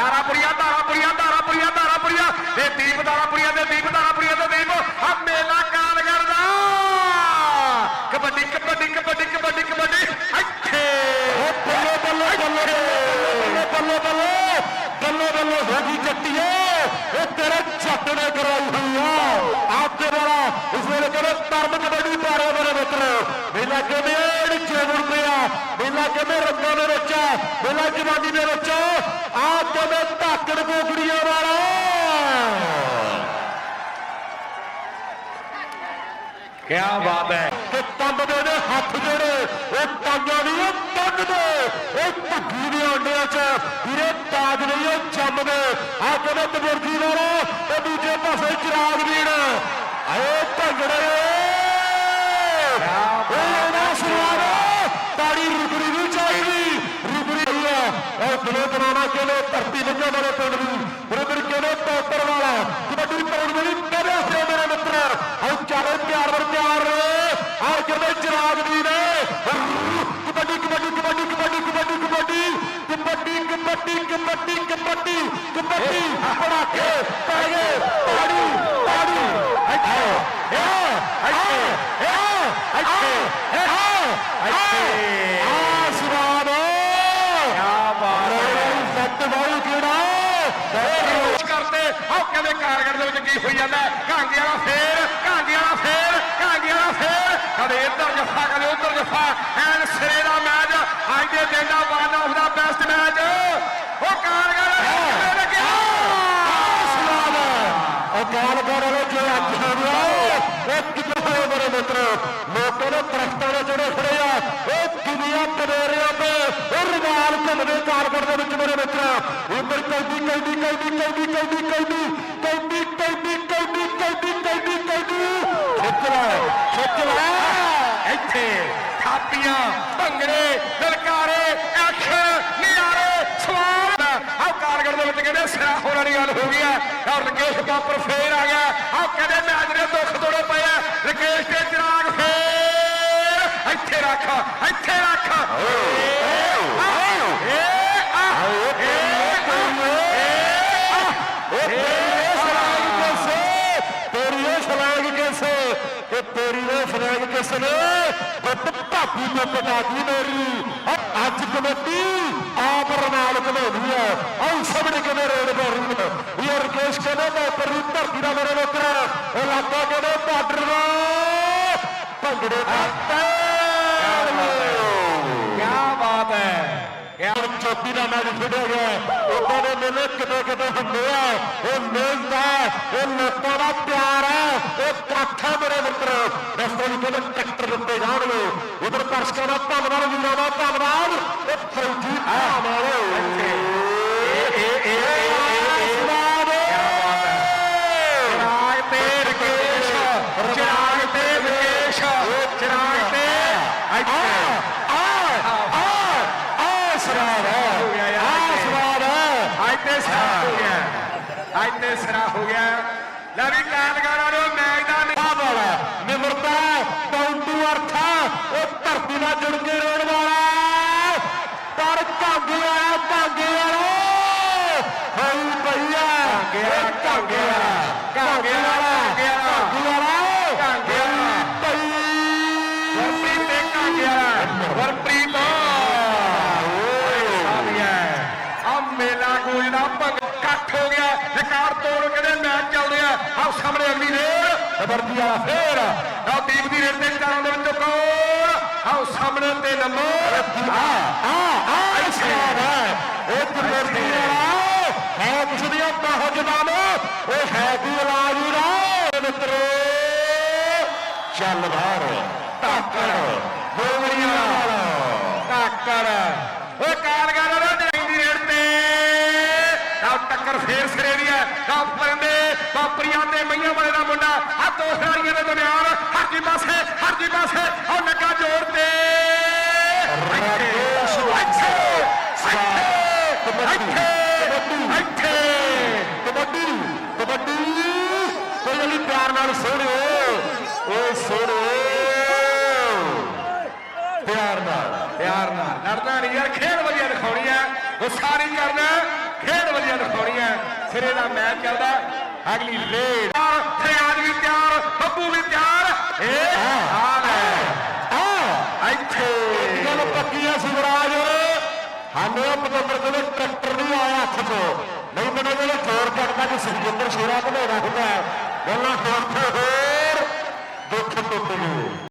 ਦਾਰਾਪੁਰੀਆ ਦਾਰਾਪੁਰੀਆ ਦਾਰਾਪੁਰੀਆ ਦਾਰਾਪੁਰੀਆ ਤੇ ਦੀਪ ਦਾਰਾਪੁਰੀਆ ਤੇ ਦੀਪ ਦਾਰਾਪੁਰੀਆ ਤੇ ਦੀਪ ਆ ਮੇਲਾ ਕਾਲਗੜ ਦਾ ਕਬੱਡੀ ਕਬੱਡੀ ਕਬੱਡੀ ਕਬੱਡੀ ਕਬੱਡੀ ਇੱਥੇ ਬੱਲੇ ਬੱਲੇ ਬੱਲੇ ਬੱਲੇ ਬੱਲੇ ਬੱਲੇ ਬੱਲੇ ਬੱਲੇ ਹੋ ਗਈ ਜੱਟੀਏ ਇਹ ਤੇਰੇ ਛੱਟ ਨੇ ਕਰਾਈ ਹੋਈ ਆ ਆਪ ਦੇ ਵਾਲਾ ਇਸ ਵੇਲੇ ਕਹਿੰਦੇ ਧਰਮ ਕਬੱਡੀ ਪਾਰੇ ਮੇਰੇ ਮਿੱਤਰ ਮੇਲਾ ਕਿਵੇਂ ਢਿੱਚੇ ਮੁੜ ਪਿਆ ਮੇਲਾ ਕਿਵੇਂ ਰੰਗਾਂ ਦੇ ਵਿੱਚ ਆ ਮੇਲਾ ਜਵਾਨੀ ਦੇ ਵਿੱਚ ਕੀ ਬਾਤ ਹੈ। ਤੇ ਤੰਬ ਦੇ ਨੇ ਹੱਥ ਜਿਹੜੇ ਉਹ ਤਾਂਗਾਂ ਨਹੀਂ ਉਹ ਤੰਗ ਦੇ ਉਹ ਭੱਗੀ ਦੇ ਅੰਡਿਆਂ 'ਚ। ਵੀਰੇ ਤਾਜ ਨਹੀਂ ਉਹ ਜੰਮਦੇ ਆ ਕਹਿੰਦੇ ਤਬਰਜੀ ਵਾਲਾ ਤੇ ਦੂਜੇ ਪਾਸੇ ਚਿਰਾਗ ਵੀਰ ਆਏ ਭੰਗੜੇ ਉਹ ਨਾ ਸਵਾਰ ਤਾੜੀ ਰੁਕਰੀ ਨਹੀਂ ਚਾਹੀਦੀ। ਰੁਕਰੀ ਹੈ। ਉਹ ਦਿਲੋਂ ਬਣਾਉਣਾ ਕਹਿੰਦੇ ਧਰਤੀ ਵੰਜਾ ਵਾਲੇ ਪਿੰਡ ਕਬੱਡੀ ਪੜਾਕੇ ਪੈ ਗਏ ਤਾੜੀ ਤਾੜੀ ਇੱਥੇ ਇੱਥੇ ਇੱਥੇ ਇੱਥੇ ਆ ਸਵਾਦ ਕੀ ਬਾਤ ਸੱਤ ਬਾਈ ਕਿਹੜਾ ਕੋਸ਼ ਕਰਦੇ ਆਹ ਕਹਿੰਦੇ ਕਾਰਗੜ ਦੇ ਵਿੱਚ ਕੀ ਹੋਈ ਜਾਂਦਾ ਹੈ? ਵਾਲਾ ਫੇਰ ਕਾਂਗੇ ਵਾਲਾ ਫੇਰ ਕਾਂਗੇ ਵਾਲਾ ਫੇਰ ਕਦੇ ਇੱਧਰ ਜੱਫਾ ਕਦੇ ਉੱਧਰ ਜੱਫਾ ਐਨ ਸਿਰੇ ਦਾ ਮੈਚ ਅੱਜ ਦੇ ਦਿਨ ਦਾ ਵਨ ਆਫ ਦਾ ਬੈਸਟ ਮੈਚ ਅਕਾਲ ਵਾਲੇ ਜੇ ਅੱਜ ਹੋ ਗਿਆ ਉਹ ਮੇਰੇ ਮਿੱਤਰ ਲੋਕਾਂ ਦੇ ਦਰਖਤਾਂ ਦੇ ਜਿਹੜੇ ਖੜੇ ਆ ਉਹ ਕਿੰਨੀਆਂ ਪਨੇਰਿਆਂ ਤੇ ਉਹ ਰਵਾਲ ਘੁੰਮਦੇ ਕਾਰਗਰ ਦੇ ਵਿੱਚ ਮੇਰੇ ਮਿੱਤਰ ਉੱਧਰ ਕੌਡੀ ਕੌਡੀ ਕੌਡੀ ਕੌਡੀ ਕੌਡੀ ਕੌਡੀ ਕੌਡੀ ਕੌਡੀ ਕੌਡੀ ਕੌਡੀ ਕੌਡੀ ਕੌਡੀ ਖਿੱਚ ਲੈ ਖਿੱਚ ਲੈ ਇੱਥੇ ਥਾਪੀਆਂ ਭੰਗੜੇ ਕਹਿੰਦੇ ਸਿਰਾ ਹੋਣ ਵਾਲੀ ਗੱਲ ਹੋ ਗਈ ਹੈ। ਔਰ ਰਕੇਸ਼ ਬਾਪਰ ਫੇਰ ਆ ਗਿਆ। ਆਹ ਕਹਿੰਦੇ ਮੈਚ ਦੇ ਦੁੱਖ ਤੋੜੇ ਪਏ ਆ ਰਕੇਸ਼ ਤੇ ਚਿਰਾਗ ਫੇਰ। ਇੱਥੇ ਰੱਖ ਇੱਥੇ ਰੱਖ। ਤੇਰੀ ਇਹ ਸਲਾਗ ਕਿਸ ਨੇ? ਗੁੱਟ ਭਾਪੀ ਤੋਂ ਪਟਾਦੀ ਮੇਰੀ। ਧਰਤੀ ਦਾ ਮੇਰੇ ਮਿੱਤਰ ਇਲਾਕਾ ਕਹਿੰਦੇ ਬਾਰਡਰ ਦਾ? ਭੰਗੜੇ ਦਾ ਕੀ ਬਾਤ ਹੈ। ਯਾਰ ਚੌਥੀ ਦਾ ਮੈਚ ਖੇਡਿਆ ਗਿਆ। ਉਦੋਂ ਦੇ ਮੇਲੇ ਕਿਤੇ ਕਿਤੇ ਹੁੰਦੇ ਆ। ਇਹ ਮਿਹਨਤ ਹੈ ਇਹ ਲੋਕਾਂ ਦਾ ਪਿਆਰ ਹੈ ਇਹ ਕਾਠਾ ਮੇਰੇ ਮਿੱਤਰ। ਰਸਤੇ ਵਿੱਚ ਟਰੈਕਟਰ ਦਿੱਤੇ ਜਾਣਗੇ। ਉਧਰ ਦਰਸ਼ਕਾਂ ਦਾ ਧੰਨਵਾਦ ਵੀਰਾਂ ਦਾ ਧੰਨਵਾਦ ਇਹ ਫੌਜੀ ਭਾਵਾਂ ਇਹ ਇਹ ਇਹ ਚਿਰਾਗ ਤੇ ਰਕੇਸ਼ ਚਿਰਾਗ ਤੇ ਰਕੇਸ਼ ਚਿਰਾਗ ਤੇ ਇੱਥੇ ਸਰਾਰ ਹੈ ਆ ਸਰਾਰ ਅੱਜ ਤੇ ਸਿਰਾ ਹੋ ਗਿਆ ਅੱਜ ਤੇ ਸਿਰਾ ਹੋ ਗਿਆ ਲੈ ਵੀ ਕਾਲਗਾਰਾਂ ਨੂੰ ਮੈਚ ਦਾ ਨਿ- ਆ ਵਾਲਾ ਨਿਮਰਤਾ ਪੌਂਟੂ ਅਰਥਾ ਉਹ ਧਰਤੀ ਨਾਲ ਜੁੜ ਕੇ ਰਹਿਣ ਵਾਲਾ ਪਰ ਕਾਂਗੇ ਆਇਆ ਕਾਂਗੇ ਵਾਲਾ ਹਈ ਭਈਆ ਕਾਂਗੇ ਵਾਲਾ, ਕਾਂਗੇ ਵਾਲਾ, ਕਾਂਗੇ ਵਾਲਾ ਕਾਂਗੇ ਵਾਲਾ, ਕਾਂਗੇ ਵਾਲਾ ਕਾਂਗੇ ਵਾਲਾ। ਭਈ ਗੁਰਪ੍ਰੀਤ ਤੇ ਕਾਂਗੇ ਵਾਲਾ ਗੁਰਪ੍ਰੀਤ ਆ ਗਿਆ ਆ ਮੇਲਾ ਗੂੰਜਦਾ ਭੰਗ ਇਕੱਠ ਹੋ ਗਿਆ ਰਿਕਾਰਡ ਤੋੜ ਕਿਹੜੇ ਮੈਚ ਚੱਲਦੇ ਆ ਆਹ ਸਾਹਮਣੇ ਅਗਲੀ ਰੇਡ ਵਰਦੀ ਵਾਲਾ ਫੇਰ। ਆ ਦੀਪ ਦੀ ਰੇਡ ਤੇ ਚਾਰਾਂ ਦੇ ਵਿੱਚੋਂ ਕੌਣ? ਆਹ ਸਾਹਮਣੇ ਤੇ ਨੰਬਰ। ਆ ਆ ਆ ਹੈ। ਇਹ ਜਮਰਦੀ ਵਾਲਾ ਹੈ। ਕੁਛ ਦੀਆਂ ਬਾਹੋ ਜਨਾਬ ਉਹ ਹੈ ਕੀ ਇਲਾਜ ਦਾ ਮਿੱਤਰੋ ਚੱਲ ਬਾਹਰ। ਗੋਲੀਆਂ ਨਾਲ ਟੱਕਰ ਓਏ ਕਾਲਗਾਰ ਦਾ ਦੀ ਰੇਡ ਤੇ। ਆ ਟੱਕਰ ਫੇਰ ਸਿਰੇ ਦੀ ਹੈ। ਮੇਰੇ ਦਰਿਆਰ ਹਾਕੀ ਪਾਸੇ ਹਾਕੀ ਪਾਸੇ ਉਹ ਲੱਗਾ ਜੋਰ ਤੇ। ਪਿਆਰ ਨਾਲ ਸੋਹਣਿਓ। ਓਏ ਸੋਹਣਿਓ। ਪਿਆਰ ਨਾਲ ਪਿਆਰ ਨਾਲ। ਲੜਨਾ ਨਹੀਂ ਯਾਰ ਖੇਡ ਵਧੀਆ ਦਿਖਾਉਣੀ ਆ ਗੁੱਸਾ ਨਹੀਂ ਕਰਨਾ ਖੇਡ ਵਧੀਆ ਦਿਖਾਉਣੀ ਆ ਸਿਰੇ ਦਾ ਮੈਚ ਚੱਲਦਾ ਅਗਲੀ ਰੇਡ ਬੱਬੂ ਵੀ ਤਿਆਰ ਇਹ ਹਾਲ ਹੈ। ਆ ਇੱਥੇ। ਗੱਲ ਪੱਕੀ ਆ ਸਿਵਰਾਜ। ਹਾਲੇ ਪਤੰਦਰ ਕੋਲੇ ਟਰੈਕਟਰ ਨਹੀਂ ਆਇਆ ਹੱਥ 'ਚ। ਨਹੀਂ ਮੈਨੂੰ ਕੋਲੇ ਜ਼ੋਰ ਕੱਢਦਾ ਕਿ ਸੁਖਜਿੰਦਰ ਸ਼ੇਰਾ ਬਣਾਉਣਾ ਹੁੰਦਾ। ਗੱਲਾਂ ਹੋਰ। ਦੁੱਖ ਟੁੱਟ ਗਏ।